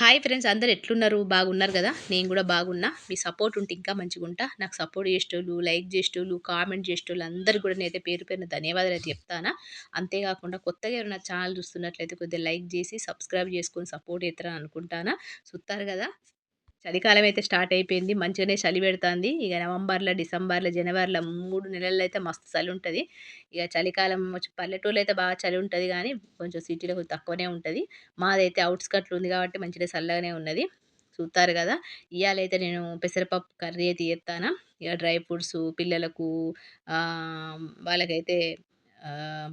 Hi friends అందరు ఎట్లున్నారు? బాగున్నారు కదా? నేను కూడా బాగున్నా. మీ సపోర్ట్ ఉంటే ఇంకా మంచిగా ఉంటా. నాకు సపోర్ట్ చేసేటోళ్ళు లైక్ చేసేటోళ్ళు కామెంట్ చేసేటోళ్ళు అందరు కూడా నేనైతే పేరు పేరున ధన్యవాదాలు అయితే చెప్తానా. అంతేకాకుండా కొత్తగా ఎవరైనా ఛానల్ చూస్తున్నట్లయితే కొద్దిగా లైక్ చేసి సబ్స్క్రైబ్ చేసుకొని సపోర్ట్ చేస్తారని అనుకుంటానా. చూస్తారు కదా? చలికాలం అయితే స్టార్ట్ అయిపోయింది మంచిగానే చలి పెడుతుంది. ఇక నవంబర్లో డిసెంబర్లో జనవరిలో మూడు నెలల్లో అయితే మస్తు చలి ఉంటుంది ఇక చలికాలం వచ్చి పల్లెటూరులో అయితే బాగా చలి ఉంటుంది కానీ కొంచెం సిటీలో కొంచెం తక్కువనే ఉంటుంది. మాదైతే అవుట్స్కట్లు ఉంది కాబట్టి మంచిగా చల్లగానే ఉన్నది. చూస్తారు కదా ఇవాళైతే నేను పెసరపప్పు కర్రీ అయితే చేస్తాను ఇక డ్రై ఫ్రూట్స్ పిల్లలకు వాళ్ళకైతే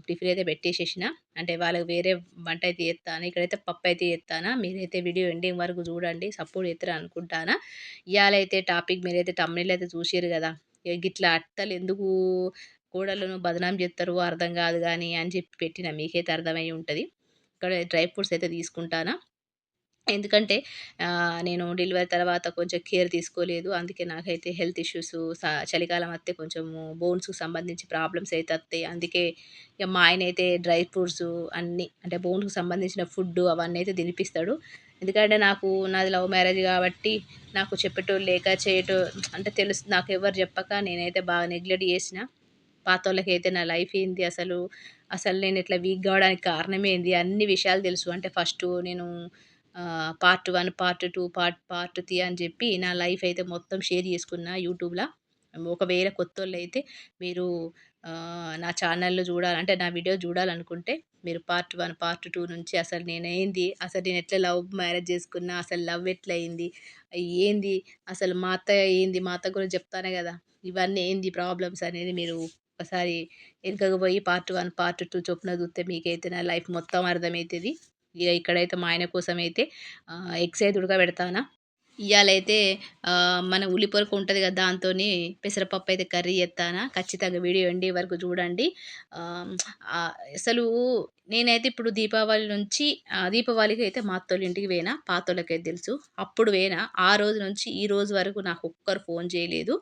టిఫిన్ అయితే పెట్టేసేసిన. అంటే వాళ్ళకి వేరే వంట అయితే చేస్తాను ఇక్కడైతే పప్పు అయితే చేస్తాను మీరైతే వీడియో ఎండింగ్ వరకు చూడండి సపోర్ట్ చేస్తారు అనుకుంటానా. ఇవాళైతే టాపిక్ మీరైతే తమిళ అయితే చూసారు కదా గిట్లా అట్టలు ఎందుకు కోడలను బదనాం చేస్తారు అర్థం కాదు కానీ అని చెప్పి పెట్టిన మీకైతే అర్థమై ఉంటుంది. ఇక్కడ డ్రై ఫ్రూట్స్ అయితే తీసుకుంటాను. ఎందుకంటే నేను డెలివరీ తర్వాత కొంచెం కేర్ తీసుకోలేదు. అందుకే నాకైతే హెల్త్ ఇష్యూస్ చలికాలం వస్తే కొంచెము బోన్స్కి సంబంధించి ప్రాబ్లమ్స్ అయితే వస్తాయి అందుకే ఇక మా ఆయన అయితే డ్రై ఫ్రూట్స్ అన్నీ అంటే బోన్స్కి సంబంధించిన ఫుడ్ అవన్నీ అయితే తినిపిస్తాడు. ఎందుకంటే నాకు నాది లవ్ మ్యారేజ్ కాబట్టి నాకు చెప్పేటోళ్ళు లేక చేయటో అంటే తెలుసు నాకు ఎవరు చెప్పక నేనైతే బాగా నెగ్లెక్ట్ చేసిన. పాత వాళ్ళకైతే నా లైఫ్ ఏంది అసలు? అసలు నేను ఇట్లా వీక్ కావడానికి కారణం ఏంది? అన్ని విషయాలు తెలుసు. అంటే ఫస్ట్ నేను part one part two part part three అని చెప్పి నా లైఫ్ అయితే మొత్తం షేర్ చేసుకున్న యూట్యూబ్లో. ఒకవేళ కొత్త వాళ్ళు అయితే మీరు నా ఛానల్లో చూడాలంటే నా వీడియో చూడాలనుకుంటే మీరు పార్ట్ వన్ పార్ట్ టూ నుంచి అసలు నేను ఏంది అసలు నేను ఎట్లా లవ్ మ్యారేజ్ చేసుకున్నా అసలు లవ్ ఎట్లా అయింది ఏంది అసలు మా అత్త ఏంది మా అత్త గురించి చెప్తానే కదా. ఇవన్నీ ఏంది ప్రాబ్లమ్స్ అనేది మీరు ఒకసారి వెనుకకు పోయి పార్ట్ వన్ పార్ట్ టూ చొప్పున చూస్తే మీకైతే నా లైఫ్ మొత్తం అర్థమవుతుంది ఇక ఇక్కడైతే మా ఆయన కోసం అయితే ఎగ్స్ అయితే ఉడకబెడతానా ఇవాళైతే మన ఉల్లిపొరకు ఉంటుంది కదా దాంతో పెసరపప్పు అయితే కర్రీ చేస్తానా. ఖచ్చితంగా వీడియో ఎండి వరకు చూడండి. అసలు నేనైతే ఇప్పుడు దీపావళి నుంచి దీపావళికి అయితే మా అత్తోళ్ళ ఇంటికి పోయినా పాతోళ్ళకైతే తెలుసు. అప్పుడు పోయినా ఆ రోజు నుంచి ఈ రోజు వరకు నాకు ఒక్కరు ఫోన్ చేయలేదు.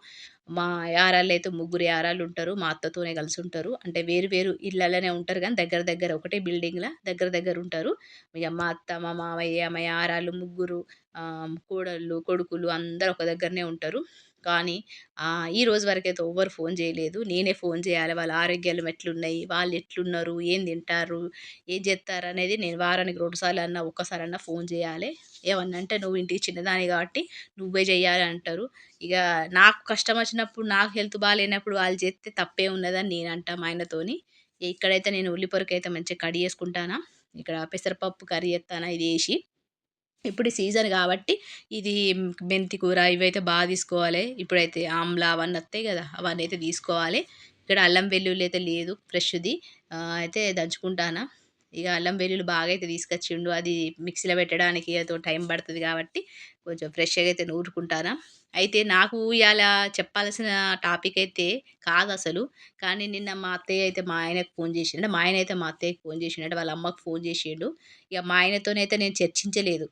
మా యారాళ్ళు అయితే ముగ్గురు యారాళ్ళు ఉంటారు మా అత్తతోనే కలిసి ఉంటారు. అంటే వేరు వేరు ఇళ్ళలోనే ఉంటారు కానీ దగ్గర దగ్గర ఒకటే బిల్డింగ్లో దగ్గర దగ్గర ఉంటారు. ఇక మా అత్త మా మామయ్య మా యారాళ్ళు ముగ్గురు కోడళ్ళు కొడుకులు అందరు ఒక దగ్గరనే ఉంటారు. కానీ ఈ రోజు వరకైతే ఎవ్వరు ఫోన్ చేయలేదు. నేనే ఫోన్ చేయాలి. వాళ్ళ ఆరోగ్యాలు ఎట్లున్నాయి? వాళ్ళు ఎట్లున్నారు? ఏం తింటారు? ఏం చేస్తారు? అనేది నేను వారానికి రెండుసార్లు అన్నా ఒక్కసారి అన్నా ఫోన్ చేయాలి. ఏమన్నా అంటే నువ్వు ఇంటికి చిన్నదాని కాబట్టి నువ్వే చేయాలి అంటారు. ఇక నాకు కష్టం వచ్చినప్పుడు నాకు హెల్త్ బాగాలేనప్పుడు వాళ్ళు చేస్తే తప్పే ఉన్నదని నేను అంటా మా ఆయనతోని. ఇక్కడైతే నేను ఉల్లిపొరకు అయితే మంచిగా కడి చేసుకుంటానా ఇక్కడ పెసరపప్పు కర్రీ చేస్తానా ఇది వేసి. ఇప్పుడు సీజన్ కాబట్టి ఇది మెంతి కూర ఇవైతే బాగా తీసుకోవాలి. ఇప్పుడైతే ఆమ్లా అవన్నీ వస్తాయి కదా అవన్నీ అయితే తీసుకోవాలి. ఇక్కడ అల్లం వెల్లుల్లి అయితే లేదు ఫ్రెష్ది. అయితే దంచుకుంటానా. ఇక అల్లం వెల్లుల్లి బాగా అయితే తీసుకొచ్చిండు. అది మిక్సీలో పెట్టడానికి ఏదో టైం పడుతుంది కాబట్టి కొంచెం ఫ్రెష్గా అయితే నూరుకుంటానా. అయితే నాకు ఇవాళ చెప్పాల్సిన టాపిక్ అయితే కాదు అసలు. కానీ నిన్న మా అత్తయ్య అయితే మా ఆయనకు ఫోన్ చేసిండు. మా ఆయన అయితే మా అత్తయ్యకి ఫోన్ చేసిండు. అంటే వాళ్ళ అమ్మకు ఫోన్ చేసిండు. ఇక మా ఆయనతోనైతే నేను చర్చించలేదు.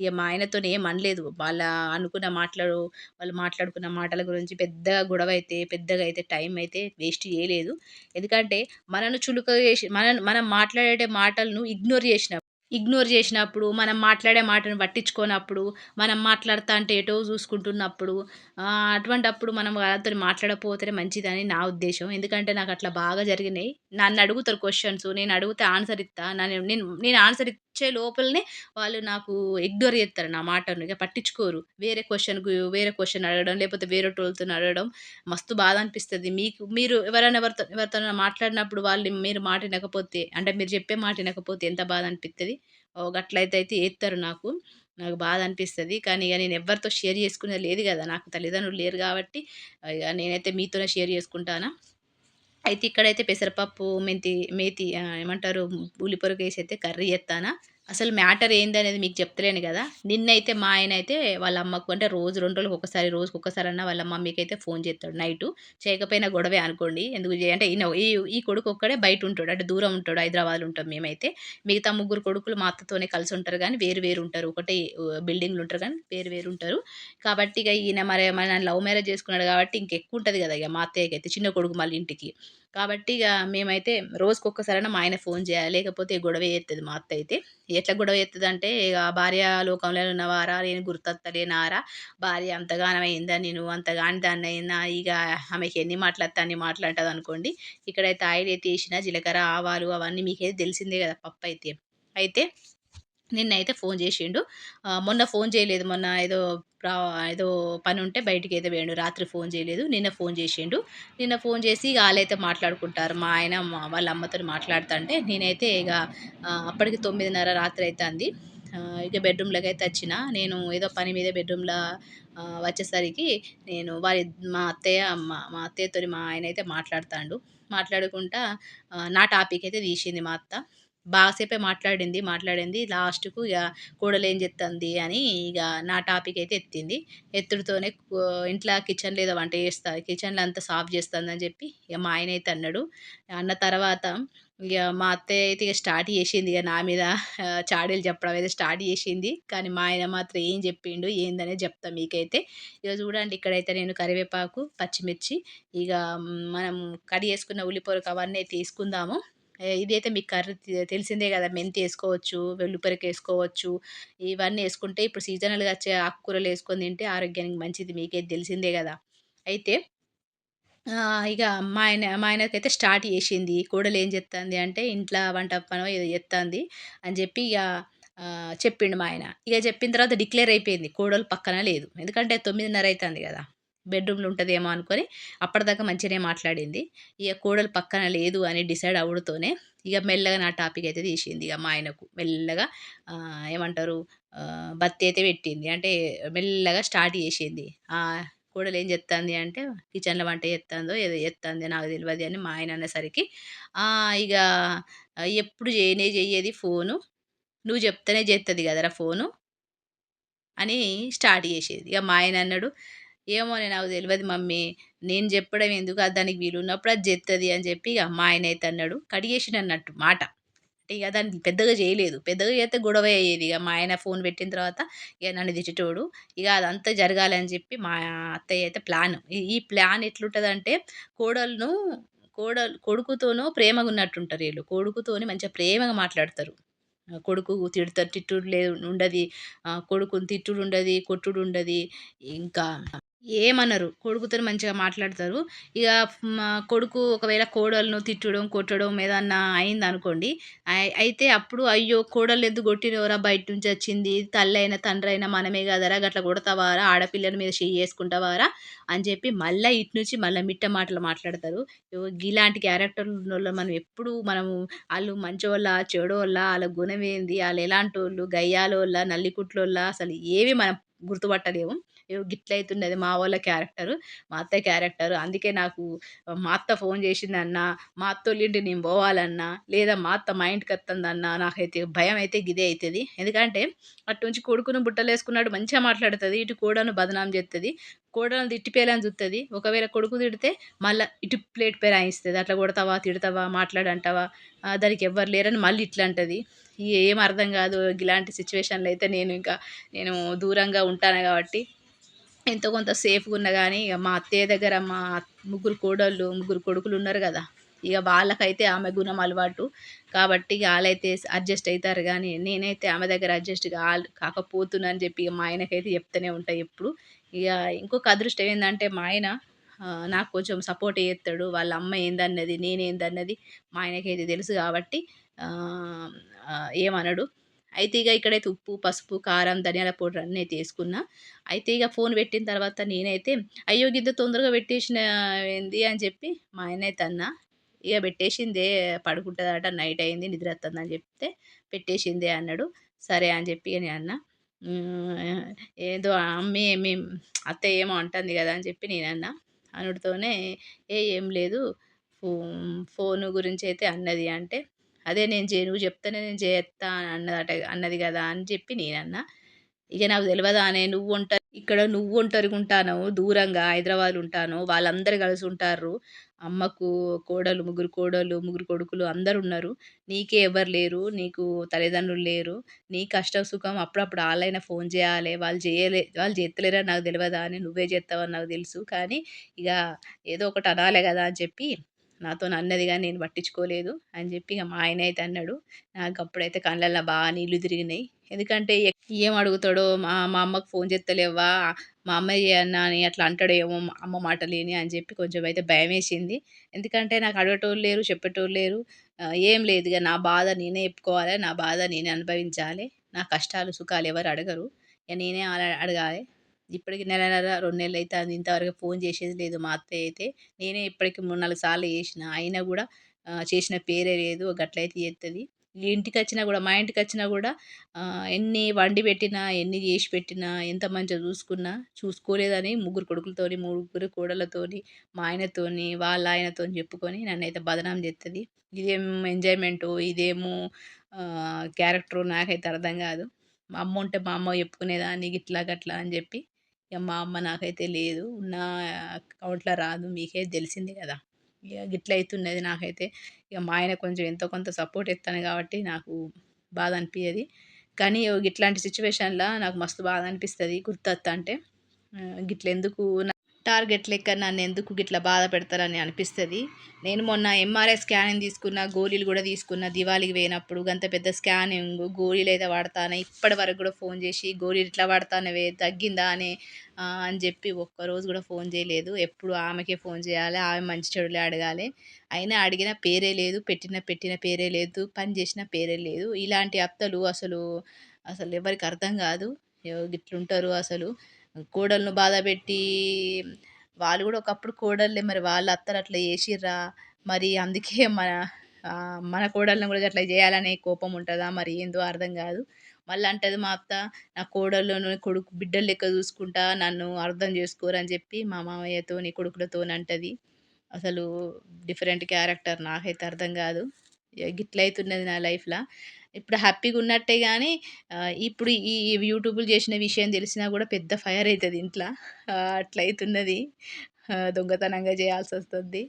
ఇక మా ఆయనతో ఏం అనలేదు. వాళ్ళ అనుకున్న మాట్లాడు వాళ్ళు మాట్లాడుకున్న మాటల గురించి పెద్దగా గొడవ అయితే పెద్దగా అయితే టైం అయితే వేస్ట్ చేయలేదు. ఎందుకంటే మనను చులుకగా చేసి మన మనం మాట్లాడే మాటలను ఇగ్నోర్ చేసిన ఇగ్నోర్ చేసినప్పుడు మనం మాట్లాడే మాటను పట్టించుకోనప్పుడు మనం మాట్లాడుతా అంటే ఎటో చూసుకుంటున్నప్పుడు అటువంటప్పుడు మనం వాళ్ళతో మాట్లాడకపోతేనే మంచిదని నా ఉద్దేశం. ఎందుకంటే నాకు అట్లా బాగా జరిగినాయి. నన్ను అడుగుతారు క్వశ్చన్స్ నేను అడిగితే ఆన్సర్ ఇస్తా. నన్ను నేను నేను ఆన్సర్ ఇచ్చే లోపలనే వాళ్ళు నాకు ఇగ్నోర్ చేస్తారు నా మాటను. ఇక పట్టించుకోరు. వేరే క్వశ్చన్కు వేరే క్వశ్చన్ అడగడం లేకపోతే వేరే టోల్తో అడగడం మస్తు బాధ అనిపిస్తుంది. మీకు మీరు ఎవరైనా ఎవరితో ఎవరితో మాట్లాడినప్పుడు వాళ్ళు మీరు మాట వినకపోతే అంటే మీరు చెప్పే మాట వినకపోతే ఎంత బాధ అనిపిస్తుంది? గట్లయితే అయితే ఎత్తారు నాకు. నాకు బాధ అనిపిస్తుంది. కానీ ఇక నేను ఎవరితో షేర్ చేసుకునేది లేదు కదా. నాకు తల్లిదండ్రులు లేరు కాబట్టి ఇక నేనైతే మీతోనే షేర్ చేసుకుంటాను. అయితే ఇక్కడైతే పెసరపప్పు మెంతి మేతి ఏమంటారు? ఉల్లిపొరకు వేసి అయితే కర్రీ చేస్తానా. అసలు మ్యాటర్ ఏందనేది మీకు చెప్తలేను కదా? నిన్నైతే మా ఆయన అయితే వాళ్ళ అమ్మకు అంటే రోజు రెండు రోజులకు ఒకసారి రోజుకి ఒకసారి అన్న వాళ్ళ మమ్మీకి అయితే ఫోన్ చేస్తాడు నైట్. చేయకపోయినా గొడవే అనుకోండి. ఎందుకు అంటే ఈ ఈ కొడుకు ఒక్కడే బయట ఉంటాడు. అంటే దూరం ఉంటాడు హైదరాబాద్లో ఉంటాం మేమైతే. మిగతా ముగ్గురు కొడుకులు మా అత్తతోనే కలిసి ఉంటారు కానీ వేరు వేరు ఉంటారు. ఒకటే బిల్డింగ్లు ఉంటారు కానీ వేరు వేరు ఉంటారు. కాబట్టి ఇక ఈయన మరి మన లవ్ మ్యారేజ్ చేసుకున్నాడు కాబట్టి ఇంకెక్కువ ఉంటుంది కదా ఇక మా అత్తయ్యకి అయితే చిన్న కొడుకు మళ్ళీ ఇంటికి. కాబట్టి ఇక మేమైతే రోజుకొక్కసారైనా మా ఆయన ఫోన్ చేయాలి. లేకపోతే గొడవ చేస్తుంది మా అత్త అయితే. ఎట్లా గొడవ చేస్తుంది అంటే ఇక భార్య లోకంలో ఉన్నవారా నేను గుర్తొత్తలేనారా? భార్య అంతగానం అయిందా నేను అంతగాని దాన్ని అయినా ఇక ఆమెకి ఎన్ని మాట్లాడితే అన్ని మాట్లాడుతుంది అనుకోండి ఇక్కడైతే ఆయిల్ అయితే వేసిన జీలకర్ర ఆవాలు అవన్నీ మీకైతే తెలిసిందే కదా పప్పు అయితే. అయితే నిన్నైతే ఫోన్ చేసిండు. మొన్న ఫోన్ చేయలేదు. మొన్న ఏదో ఏదో పని ఉంటే బయటికి అయితే వేయండు రాత్రి ఫోన్ చేయలేదు. నిన్న ఫోన్ చేసిండు. నిన్న ఫోన్ చేసి వాళ్ళైతే మాట్లాడుకుంటారు. మా ఆయన వాళ్ళ అమ్మతో మాట్లాడుతుంటే నేనైతే ఇక అప్పటికి తొమ్మిదిన్నర రాత్రి అవుతుంది ఇక బెడ్రూమ్లోకి అయితే వచ్చిన. నేను ఏదో పని మీద బెడ్రూమ్లో వచ్చేసరికి నేను వారి మా అత్తయ్య మా మా అత్తయ్యతో మా ఆయన అయితే మాట్లాడుతాడు. మాట్లాడుకుంటా నా టాపిక్ అయితే తీసింది మా అత్త. బాగాసేపే మాట్లాడింది మాట్లాడింది. లాస్ట్కు ఇక కూడలేం ఏం చెప్తుంది అని ఇక నా టాపిక్ అయితే ఎత్తింది. ఎత్తుడితోనే ఇంట్లో కిచెన్లో ఏదో వంట చేస్తా కిచెన్లో అంతా సాఫ్ చేస్తుందని చెప్పి ఇక మా ఆయన అయితే అన్నాడు. అన్న తర్వాత ఇక మా అత్తయ్య అయితే ఇక స్టార్ట్ చేసింది ఇక నా మీద చాడీలు చెప్పడం అయితే స్టార్ట్ చేసింది. కానీ మా ఆయన మాత్రం ఏం చెప్పిండు ఏందనే చెప్తా మీకైతే. ఇక చూడండి ఇక్కడైతే నేను కరివేపాకు పచ్చిమిర్చి ఇక మనం కడి చేసుకున్న ఉల్లిపొరకు అవన్నీ తీసుకుందాము. ఇదైతే మీకు కర్రీ తెలిసిందే కదా మెంతి వేసుకోవచ్చు వెల్లుపరికి వేసుకోవచ్చు ఇవన్నీ వేసుకుంటే ఇప్పుడు సీజనల్గా వచ్చే ఆకుకూరలు వేసుకొని తింటే ఆరోగ్యానికి మంచిది మీకే తెలిసిందే కదా. అయితే ఇక మా ఆయన మా ఆయనకైతే స్టార్ట్ చేసింది కోడలు ఏం చెప్తుంది అంటే ఇంట్లో వంట పనో ఏదో చెప్తుంది అని చెప్పి ఇక చెప్పిండు మా ఆయన. ఇక చెప్పిన తర్వాత డిక్లేర్ అయిపోయింది కోడలు పక్కన లేదు. ఎందుకంటే తొమ్మిదిన్నర అవుతుంది కదా. బెడ్రూమ్లో ఉంటుందేమో అనుకొని అప్పటిదాకా మంచిగానే మాట్లాడింది. ఇక కోడలు పక్కన లేదు అని డిసైడ్ అవుడుతోనే ఇక మెల్లగా నా టాపిక్ అయితే తీసింది ఇక మా ఆయనకు. మెల్లగా ఏమంటారు బత్తి అయితే పెట్టింది. అంటే మెల్లగా స్టార్ట్ చేసింది. కోడలు ఏం చెప్తుంది అంటే కిచెన్లో వంట చేస్తుందో ఏదో చేస్తుంది నాకు తెలియదు అని మా ఆయన అనేసరికి ఇక ఎప్పుడు చేయనే చెయ్యేది ఫోను. నువ్వు చెప్తేనే చేస్తుంది కదరా ఫోను అని స్టార్ట్ చేసేది. ఇక మా ఆయన అన్నాడు ఏమో నాకు తెలియదు మమ్మీ. నేను చెప్పడం ఎందుకు? అది దానికి వీలు ఉన్నప్పుడు అది చేస్తుంది అని చెప్పి ఇక మా ఆయన అయితే అన్నాడు. కడిగేసిన అన్నట్టు మాట. అంటే ఇక దాన్ని పెద్దగా చేయలేదు. పెద్దగా చేస్తే గొడవ అయ్యేది. ఇక మా ఆయన ఫోన్ పెట్టిన తర్వాత ఇక నన్ను తిట్టేటోడు. ఇక అదంతా జరగాలని చెప్పి మా అత్తయ్య అయితే ప్లాన్. ఈ ప్లాన్ ఎట్లుంటుందంటే కోడలను కోడలు కొడుకుతోనూ ప్రేమగా ఉన్నట్టుంటారు వీళ్ళు. కొడుకుతోని మంచిగా ప్రేమగా మాట్లాడతారు. కొడుకు తిడతారు తిట్టుడు లేదు ఉండదు. కొడుకుని తిట్టుడు ఉండదు కొట్టుడు ఉండదు. ఇంకా ఏమనరు. కొడుకుతో మంచిగా మాట్లాడతారు. ఇక కొడుకు ఒకవేళ కోడలను తిట్టడం కొట్టడం ఏదన్నా అయింది అనుకోండి అయితే అప్పుడు అయ్యో కోడలు ఎందుకు కొట్టినవరా? బయట నుంచి వచ్చింది తల్లి అయినా తండ్రి అయినా మనమే కదరా? అట్లా కొడతావారా? ఆడపిల్లల మీద చెయ్యి వేసుకుంటావారా అని చెప్పి మళ్ళీ ఇటు నుంచి మళ్ళీ మిట్ట మాటలు మాట్లాడతారు. ఇలాంటి క్యారెక్టర్లు మనం ఎప్పుడు మనము వాళ్ళు మంచోళ్ళ చెడోళ్ళ వాళ్ళ గుణం ఏంది వాళ్ళు ఎలాంటి వాళ్ళు గయ్యాలోళ్ళ నల్లికుట్లోళ్ళ అసలు ఏవి మనం గుర్తుపట్టలేము. గిట్లయితున్నది మా వాళ్ళ క్యారెక్టరు మా అత్త క్యారెక్టరు. అందుకే నాకు మా అత్త ఫోన్ చేసిందన్నా మా అత్తోళ్ళింటి నేను పోవాలన్నా లేదా మా అత్త మా ఇంటికి వస్తుందన్నా నాకైతే భయం అయితే గిదే అవుతుంది ఎందుకంటే అటు నుంచి కొడుకును బుట్టలేసుకున్నాడు మంచిగా మాట్లాడుతుంది ఇటు కోడను బదనాం చేస్తుంది కోడలను తిట్టిపేయాలని చూస్తుంది ఒకవేళ కొడుకు తిడితే మళ్ళీ ఇటు ప్లేట్ పేరు ఆయిస్తుంది అట్లా కొడతావా తిడతావా మాట్లాడంటావా దానికి ఎవ్వరు లేరని మళ్ళీ ఇట్లా అంటుంది ఏం అర్థం కాదు ఇలాంటి సిచ్యువేషన్లో అయితే నేను ఇంకా నేను దూరంగా ఉంటాను కాబట్టి ఎంతో కొంత సేఫ్గా ఉన్నా కానీ ఇక మా అత్తయ్య దగ్గర మా ముగ్గురు కోడళ్ళు ముగ్గురు కొడుకులు ఉన్నారు కదా. ఇక వాళ్ళకైతే ఆమె గుణం అలవాటు. కాబట్టి ఇక వాళ్ళైతే అడ్జస్ట్ అవుతారు కానీ నేనైతే ఆమె దగ్గర అడ్జస్ట్ కా కాకపోతున్నాను చెప్పి ఇక మా ఆయనకైతే చెప్తూనే ఉంటాయి ఎప్పుడు. ఇక ఇంకొక అదృష్టం ఏంటంటే మా ఆయన నాకు కొంచెం సపోర్ట్ చేస్తాడు. వాళ్ళ అమ్మ ఏందన్నది నేనేందన్నది మా ఆయనకైతే తెలుసు కాబట్టి ఏమనడు. అయితే ఇక ఇక్కడైతే ఉప్పు పసుపు కారం ధనియాల పౌడర్ అన్నీ అయితే వేసుకున్నా. అయితే ఇక ఫోన్ పెట్టిన తర్వాత నేనైతే అయ్యో గిద్ద తొందరగా పెట్టేసిన ఏంది? అని చెప్పి మా ఆయన అయితే అన్న ఇక పెట్టేసిందే పడుకుంటుందట నైట్ అయింది నిద్ర వస్తుందని చెప్తే పెట్టేసిందే అన్నాడు. సరే అని చెప్పి నేను అన్న. ఏదో అమ్మే మేము అత్త ఏమో అంటుంది కదా అని చెప్పి నేను అన్న. అనుడితోనే ఏ ఏం లేదు ఫో ఫోన్ గురించి అయితే అన్నది అంటే అదే నేను చే నువ్వు చెప్తేనే నేను చేస్తా అన్నదట అన్నది కదా అని చెప్పి నేనన్నా. ఇక నాకు తెలియదా అనే నువ్వు ఉంటా ఇక్కడ నువ్వు ఒంటరిగా ఉంటాను దూరంగా హైదరాబాద్ ఉంటాను వాళ్ళందరూ కలిసి ఉంటారు అమ్మకు కోడలు ముగ్గురు కోడలు ముగ్గురు కొడుకులు అందరు ఉన్నారు. నీకే ఎవరు లేరు నీకు తల్లిదండ్రులు లేరు. నీ కష్టం సుఖం అప్పుడప్పుడు వాళ్ళైనా ఫోన్ చేయాలి వాళ్ళు చేయలే వాళ్ళు చేస్తలేరని నాకు తెలియదా అని నువ్వే చేస్తావని నాకు తెలుసు. కానీ ఇక ఏదో ఒకటి అనాలే కదా అని చెప్పి నాతో అన్నది కానీ నేను పట్టించుకోలేదు అని చెప్పి ఇక మా ఆయన అయితే అన్నాడు. నాకు అప్పుడైతే కళ్ళల్లో బాగా నీళ్ళు తిరిగినాయి. ఎందుకంటే ఏం అడుగుతాడో మా మా అమ్మకు ఫోన్ చేస్తలేవా మా అమ్మయ్య అన్న అని అట్లా అంటాడో ఏమో అమ్మ మాట లేని అని చెప్పి కొంచెం అయితే భయం వేసింది. ఎందుకంటే నాకు అడగటోళ్ళు లేరు చెప్పేటోళ్ళు లేరు. ఏం లేదు ఇక నా బాధ నేనే చెప్పుకోవాలి నా బాధ నేనే అనుభవించాలి. నా కష్టాలు సుఖాలు ఎవరు అడగరు. ఇక నేనే అడగాలి. ఇప్పటికి నెల నెల రెండు నెలలు అయితే అది ఇంతవరకు ఫోన్ చేసేది లేదు మా అత్తయ్య అయితే. నేనే ఇప్పటికి మూడు నాలుగు సార్లు చేసిన. అయినా కూడా చేసిన పేరే లేదు. గట్లయితే చేస్తుంది ఇంటికి వచ్చినా కూడా మా ఇంటికి వచ్చినా కూడా ఎన్ని వండి పెట్టినా ఎన్ని చేసి పెట్టినా ఎంత మంచిగా చూసుకున్నా చూసుకోలేదని ముగ్గురు కొడుకులతోని ముగ్గురు కోడలతోని మా ఆయనతోని వాళ్ళ ఆయనతోని చెప్పుకొని నన్ను అయితే బదనాం చేస్తుంది ఇదేం ఎంజాయ్మెంట్ ఇదేమో క్యారెక్టర్ నాకైతే అర్థం కాదు. మా అమ్మ ఉంటే మా అమ్మ చెప్పుకునేదాన్ని గిట్లా గట్లా అని చెప్పి ఇక మా అమ్మ నాకైతే లేదు. ఉన్న అకౌంట్లో రాదు. మీకే తెలిసింది కదా. ఇక గిట్ల అవుతున్నది నాకైతే. ఇక మా ఆయన కొంచెం ఎంతో కొంత సపోర్ట్ ఇస్తాను కాబట్టి నాకు బాధ అనిపించేది కానీ ఇట్లాంటి సిచ్యువేషన్లో నాకు మస్తు బాధ అనిపిస్తుంది. గుర్తొస్తా అంటే గిట్ల ఎందుకు టార్గెట్ లెక్క నన్ను ఎందుకు గిట్ల బాధ పెడతారని అనిపిస్తుంది. నేను మొన్న ఎంఆర్ఐ స్కానింగ్ తీసుకున్న గోళీలు కూడా తీసుకున్న దివాళికి పోయినప్పుడు అంత పెద్ద స్కానింగ్ గోళీలు అయితే వాడతాను ఇప్పటి వరకు కూడా ఫోన్ చేసి గోళీలు ఇట్లా వాడతానవే తగ్గిందా అని అని చెప్పి ఒక్కరోజు కూడా ఫోన్ చేయలేదు. ఎప్పుడు ఆమెకే ఫోన్ చేయాలి ఆమె మంచి చెడులే అడగాలి. అయినా అడిగిన పేరే లేదు పెట్టిన పెట్టిన పేరే లేదు పని చేసిన పేరే లేదు. ఇలాంటి అత్తలు అసలు అసలు ఎవరికి అర్థం కాదు. ఇట్లుంటారు గిట్లుంటారు అసలు. కోడలను బాధపెట్టి వాళ్ళు కూడా ఒకప్పుడు కోడళ్ళే. మరి వాళ్ళ అత్తలు అట్లా చేసిర్రా? మరి అందుకే మన మన కోడళ్ళని కూడా అట్లా చేయాలనే కోపం ఉంటుందా? మరి ఏందో అర్థం కాదు. మళ్ళీ అంటది మా అత్త నా కోడళ్ళను కొడుకు బిడ్డలు లెక్క చూసుకుంటా నన్ను అర్థం చేసుకోరని చెప్పి మా మామయ్యతోని కొడుకులతోని అంటది. అసలు డిఫరెంట్ క్యారెక్టర్. నాకైతే అర్థం కాదు. ఇక గిట్ల అవుతున్నది నా లైఫ్లో. ఇప్పుడు హ్యాపీగా ఉన్నట్టే కానీ ఇప్పుడు ఈ యూట్యూబ్లు చేసిన విషయం తెలిసినా కూడా పెద్ద ఫైర్ అవుతుంది ఇంట్లో. ఆ, అట్లా అవుతున్నది దొంగతనంగా చేయాల్సి వస్తుంది.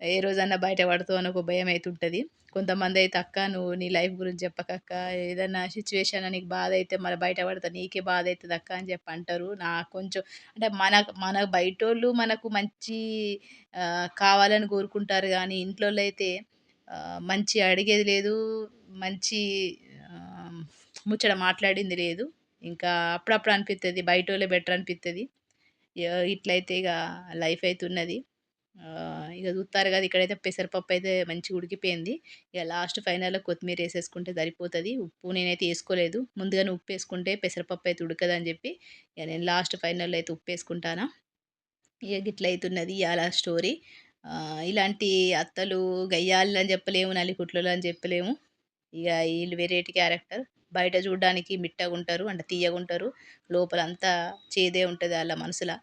ఏ రోజన్నా బయట పడుతూ అని ఒక భయం అవుతుంటుంది కొంతమంది అయితే అక్క నువ్వు నీ లైఫ్ గురించి చెప్పకక్క ఏదన్నా సిచ్యువేషన్ నీకు బాధ అయితే మరి బయట పడతా నీకే బాధ అవుతుంది అక్క అని చెప్పి అంటారు. నాకు కొంచెం అంటే మన మన బయటోళ్ళు మనకు మంచి కావాలని కోరుకుంటారు కానీ ఇంట్లో అయితే మంచి అడిగేది లేదు. మంచి ముచ్చట మాట్లాడింది లేదు. ఇంకా అప్పుడప్పుడు అనిపిస్తుంది బయట వాళ్ళే బెటర్ అనిపిస్తుంది ఇట్లయితే ఇక లైఫ్ అయితే ఉన్నది ఇక చూస్తారు కదా ఇక్కడైతే పెసరపప్పు అయితే మంచిగా ఉడికిపోయింది. ఇక లాస్ట్ ఫైనల్లో కొత్తిమీర వేసేసుకుంటే సరిపోతుంది. ఉప్పు నేనైతే వేసుకోలేదు. ముందుగానే ఉప్పు వేసుకుంటే పెసరపప్పు అయితే ఉడకదని చెప్పి ఇక నేను లాస్ట్ ఫైనల్లో అయితే ఉప్పు వేసుకుంటానా. ఇక గిట్ల అవుతున్నది ఇవాళ స్టోరీ. ఇలాంటి అత్తలు గయ్యాళ్ళు అని చెప్పలేము నలికుట్లు అని చెప్పలేము. ఇక వీళ్ళు వెరైటీ క్యారెక్టర్. బయట చూడడానికి మిట్టగా ఉంటారు అంటే తీయగుంటారు. లోపల అంతా చేదే ఉంటుంది వాళ్ళ మనసులో.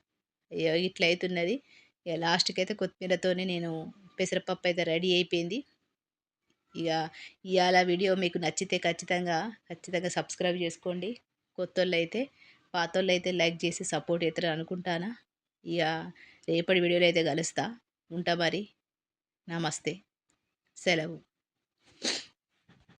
ఇక ఇట్లా అవుతున్నది ఇక లాస్ట్కి అయితే కొత్తిమీరతోనే నేను పెసరపప్పు అయితే రెడీ అయిపోయింది. ఇక ఇవాళ వీడియో మీకు నచ్చితే ఖచ్చితంగా ఖచ్చితంగా సబ్స్క్రైబ్ చేసుకోండి. కొత్త వాళ్ళు అయితే పాత వాళ్ళు అయితే లైక్ చేసి సపోర్ట్ అవుతారు అనుకుంటానా. ఇక రేపటి వీడియోలో అయితే కలుస్తా. ఉంటా మరి. నమస్తే. సెలవు.